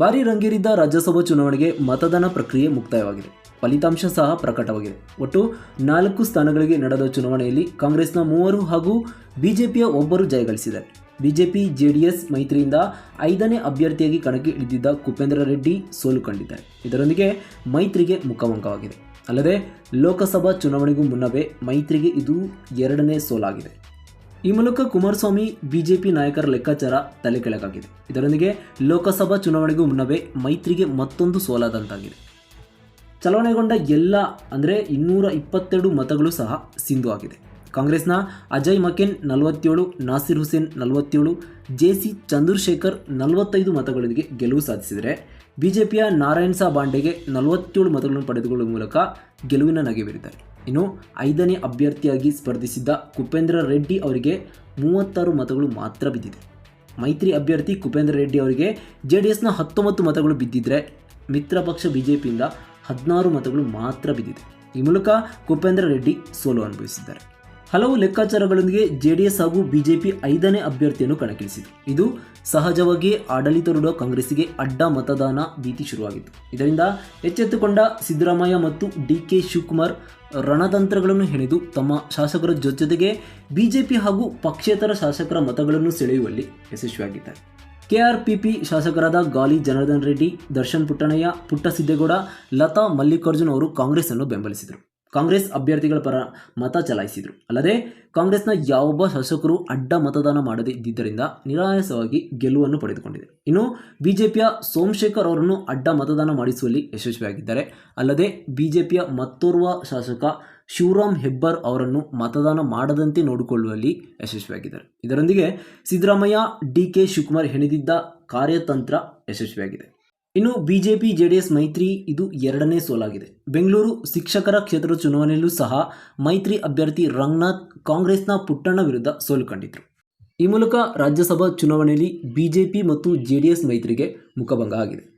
ಭಾರಿ ರಂಗೇರಿದ್ದ ರಾಜ್ಯಸಭಾ ಚುನಾವಣೆಗೆ ಮತದಾನ ಪ್ರಕ್ರಿಯೆ ಮುಕ್ತಾಯವಾಗಿದೆ. ಫಲಿತಾಂಶ ಸಹ ಪ್ರಕಟವಾಗಿದೆ. ಒಟ್ಟು ನಾಲ್ಕು ಸ್ಥಾನಗಳಿಗೆ ನಡೆದ ಚುನಾವಣೆಯಲ್ಲಿ ಕಾಂಗ್ರೆಸ್ನ ಮೂವರು ಹಾಗೂ ಬಿಜೆಪಿಯ ಒಬ್ಬರು ಜಯಗಳಿಸಿದ್ದಾರೆ ಬಿಜೆಪಿ, ಜೆಡಿಎಸ್ ಮೈತ್ರಿಯಿಂದ ಐದನೇ ಅಭ್ಯರ್ಥಿಯಾಗಿ ಕಣಕ್ಕೆ ಇಳಿದಿದ್ದ ಕುಪೇಂದ್ರ ರೆಡ್ಡಿ ಸೋಲು ಕಂಡಿದ್ದಾರೆ. ಇದರೊಂದಿಗೆ ಮೈತ್ರಿಗೆ ಮುಖಭಂಗವಾಗಿದೆ ಅಲ್ಲದೆ ಲೋಕಸಭಾ ಚುನಾವಣೆಗೂ ಮುನ್ನವೇ ಮೈತ್ರಿಗೆ ಇದು ಎರಡನೇ ಸೋಲಾಗಿದೆ. ಈ ಮೂಲಕ ಕುಮಾರಸ್ವಾಮಿ ಬಿಜೆಪಿ ನಾಯಕರ ಲೆಕ್ಕಾಚಾರ ತಲೆಕೆಳಗಾಗಿದೆ ಇದರೊಂದಿಗೆ ಲೋಕಸಭಾ ಚುನಾವಣೆಗೂ ಮುನ್ನವೇ ಮೈತ್ರಿಗೆ ಮತ್ತೊಂದು ಸೋಲಾದಂತಾಗಿದೆ. ಚಲಾವಣೆಗೊಂಡ ಎಲ್ಲ, ಅಂದರೆ ಇನ್ನೂರ ಇಪ್ಪತ್ತೆರಡು ಮತಗಳು ಸಹ ಸಿಂಧು ಆಗಿದೆ. ಕಾಂಗ್ರೆಸ್ನ ಅಜಯ್ ಮಕೇನ್ ನಲವತ್ತೇಳು, ನಾಸಿರ್ ಹುಸೇನ್ ನಲವತ್ತೇಳು, ಜೆ ಸಿ ಚಂದ್ರಶೇಖರ್ ನಲವತ್ತೈದು ಮತಗಳೊಂದಿಗೆ ಗೆಲುವು ಸಾಧಿಸಿದರೆ ಬಿಜೆಪಿಯ ನಾರಾಯಣ್ ಸಾ ಬಾಂಡೆಗೆ ನಲವತ್ತೇಳು ಮತಗಳನ್ನು ಪಡೆದುಕೊಳ್ಳುವ ಮೂಲಕ ಗೆಲುವಿನ ನಗೆ ಬೀರಿದ್ದಾರೆ. ಇನ್ನು ಐದನೇ ಅಭ್ಯರ್ಥಿಯಾಗಿ ಸ್ಪರ್ಧಿಸಿದ್ದ ಕುಪೇಂದ್ರ ರೆಡ್ಡಿ ಅವರಿಗೆ ಮೂವತ್ತಾರು ಮತಗಳು ಮಾತ್ರ ಬಿದ್ದಿದೆ. ಮೈತ್ರಿ ಅಭ್ಯರ್ಥಿ ಕುಪೇಂದ್ರ ರೆಡ್ಡಿ ಅವರಿಗೆ ಜೆ ಡಿ ಎಸ್ನ ಹತ್ತೊಂಬತ್ತು ಮತಗಳು ಬಿದ್ದಿದ್ರೆ ಮಿತ್ರ ಪಕ್ಷ ಪಿಯಿಂದ ಹದಿನಾರು ಮತಗಳು ಮಾತ್ರ ಬಿದ್ದಿದೆ. ಈ ಮೂಲಕ ಕುಪೇಂದ್ರ ರೆಡ್ಡಿ ಸೋಲು ಅನುಭವಿಸಿದ್ದಾರೆ. ಹಲವು ಲೆಕ್ಕಾಚಾರಗಳೊಂದಿಗೆ ಜೆಡಿಎಸ್ ಹಾಗೂ ಬಿಜೆಪಿ ಐದನೇ ಅಭ್ಯರ್ಥಿಯನ್ನು ಕಣಕ್ಕಿಳಿಸಿತು ಇದು ಸಹಜವಾಗಿ ಆಡಳಿತಾರೂಢ ಕಾಂಗ್ರೆಸ್ಗೆ ಅಡ್ಡ ಮತದಾನ ಭೀತಿ ಶುರುವಾಗಿತ್ತು. ಇದರಿಂದ ಎಚ್ಚೆತ್ತುಕೊಂಡ ಸಿದ್ದರಾಮಯ್ಯ ಮತ್ತು ಡಿ ಕೆ ಶಿವಕುಮಾರ್ ರಣತಂತ್ರಗಳನ್ನು ಹೆಣೆದು ತಮ್ಮ ಶಾಸಕರ ಜೊತೆಗೆ ಬಿಜೆಪಿ ಹಾಗೂ ಪಕ್ಷೇತರ ಶಾಸಕರ ಮತಗಳನ್ನು ಸೆಳೆಯುವಲ್ಲಿ ಯಶಸ್ವಿಯಾಗಿದ್ದಾರೆ. ಕೆಆರ್ಪಿಪಿ ಶಾಸಕರಾದ ಗಾಲಿ ಜನಾರ್ದನ್ ರೆಡ್ಡಿ, ದರ್ಶನ್ ಪುಟ್ಟಣಯ್ಯ ಪುಟ್ಟಸಿದ್ದೇಗೌಡ, ಲತಾ ಮಲ್ಲಿಕಾರ್ಜುನ್ ಅವರು ಕಾಂಗ್ರೆಸ್ ಅನ್ನು ಬೆಂಬಲಿಸಿದರು. ಕಾಂಗ್ರೆಸ್ ಅಭ್ಯರ್ಥಿಗಳ ಪರ ಮತ ಚಲಾಯಿಸಿದರು. ಅಲ್ಲದೆ, ಕಾಂಗ್ರೆಸ್ನ ಯಾವೊಬ್ಬ ಶಾಸಕರು ಅಡ್ಡ ಮತದಾನ ಮಾಡದೇ ಇದ್ದಿದ್ದರಿಂದ ನಿರಾಯಾಸವಾಗಿ ಗೆಲುವನ್ನು ಪಡೆದುಕೊಂಡಿದೆ. ಇನ್ನು, ಬಿಜೆಪಿಯ ಸೋಮಶೇಖರ್ ಅವರನ್ನು ಅಡ್ಡ ಮತದಾನ ಮಾಡಿಸುವಲ್ಲಿ ಯಶಸ್ವಿಯಾಗಿದ್ದಾರೆ. ಅಲ್ಲದೆ, ಬಿಜೆಪಿಯ ಮತ್ತೋರ್ವ ಶಾಸಕ ಶಿವರಾಮ್ ಹೆಬ್ಬಾರ್ ಅವರನ್ನು ಮತದಾನ ಮಾಡದಂತೆ ನೋಡಿಕೊಳ್ಳುವಲ್ಲಿ ಯಶಸ್ವಿಯಾಗಿದ್ದಾರೆ. ಇದರೊಂದಿಗೆ ಸಿದ್ದರಾಮಯ್ಯ, ಡಿ ಕೆ ಶಿವಕುಮಾರ್ ಹೆಣೆದಿದ್ದ ಕಾರ್ಯತಂತ್ರ ಯಶಸ್ವಿಯಾಗಿದೆ. ಇನ್ನು ಬಿಜೆಪಿ, ಜೆಡಿಎಸ್, ಮೈತ್ರಿ ಇದು ಎರಡನೇ ಸೋಲಾಗಿದೆ. ಬೆಂಗಳೂರು ಶಿಕ್ಷಕರ ಕ್ಷೇತ್ರ ಚುನಾವಣೆಯಲ್ಲೂ ಸಹ ಮೈತ್ರಿ ಅಭ್ಯರ್ಥಿ ರಂಗನಾಥ್ ಕಾಂಗ್ರೆಸ್ನ ಪುಟ್ಟಣ್ಣ ವಿರುದ್ಧ ಸೋಲು ಕಂಡಿದ್ರು. ಈ ಮೂಲಕ ರಾಜ್ಯಸಭಾ ಚುನಾವಣೆಯಲ್ಲಿ ಬಿಜೆಪಿ ಮತ್ತು ಜೆಡಿಎಸ್ ಮೈತ್ರಿಗೆ ಮುಖಭಂಗ ಆಗಿದೆ.